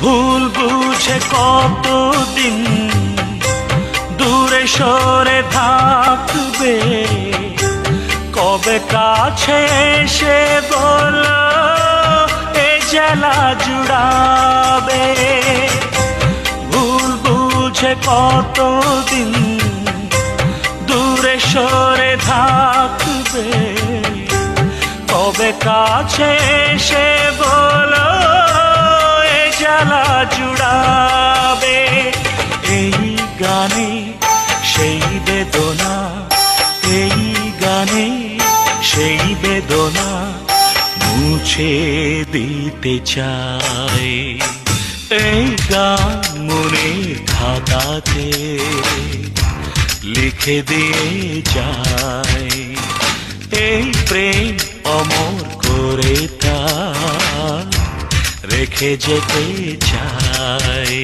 ভুল বুঝে কতদিন দূরে সরে থাকবে? কবে কাছে এসে বলো, এ জ্বালা জুড়াবে? ভুল বুঝে কতদিন দূরে সরে থাকবে? কবে কাছে এসে বলো জুড়াবে এই গানে, সেই বেদনা, এই গানে, সেই বেদনা মুছে দিতে চায়। এই গান মনের খাতাতে লিখে দিয়ে যাই এই প্রেম অমর করে তা রেখে যেতে চাই।